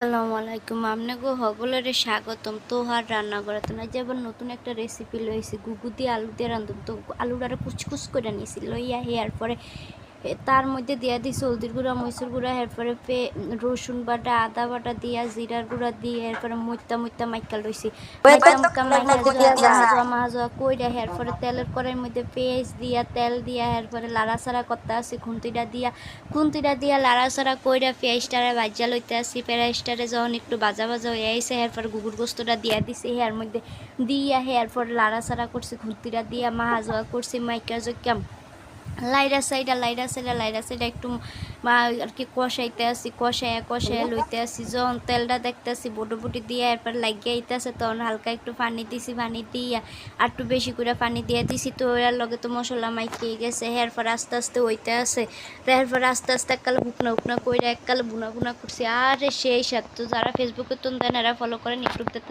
আসসালামু আলাইকুম। আপনাকে সকলের স্বাগতম। তোহার রান্না করে তো না যে আবার নতুন একটা রেসিপি লইছি। গুগু দিয়ে আলু দিয়ে রান্ধব তো আলুটারে কুচকুচ করে নিয়েছি লইয়া হেয়ার পরে তার মধ্যে দিয়া দিছি হলদির গুঁড়া মরিচের গুঁড়া এরপরে পে রসুন বাটা আদা বাটা দিয়া জিরার গুঁড়া দিয়ে এরপরে মুইতা মুইতা মাইকা লইছি। মাহাজোয়া কইরা এরপরে তেলের কড়াইয়ের মধ্যে পেঁয়াজ দিয়া তেল দিয়া এরপরে লাড়াচাড়া করতে আসি খুন্তিটা দিয়া। খুন্তিটা দিয়া লাড়াচাড়া কইরা পেঁয়াজটারে ভাজা লইতে আসি পেঁয়াজটারে যখন একটু ভাজা ভাজা হয়ে আইসে এরপরে গুগুর গোস্তটা দিয়া দিছি হেয়ার মধ্যে দিয়া হেয়ার পরে লাড়াচাড়া করছি খুন্তিটা দিয়া মাহাজোয়া করছি মাইকা জোকাম লাইরা সাইডা লাইরা সাইডা লাইরা সাইডা একটু মা আর কি কষাইতে আসি কষাইয়া কষাইয়া লইতে আসি। যখন তেলটা দেখতে আসি বটো বুটি দিয়ে এরপর লাগিয়ে আইতেছে তখন হালকা একটু পানি দিছি পানি দিয়া আর একটু বেশি করে পানি দিয়ে দিছি। তো এর লগে তো মশলা মাইকে গেছে। এরপর আস্তে আস্তে হইতে আসে তো এরপর আস্তে আস্তে এককালে হুকনা হুকনা কইরা এককালে বুনা বুনা করছি। আরে সেই সাথে তো যারা ফেসবুকে তো দেন এরা ফলো করেন ইউটিউবতে দেখ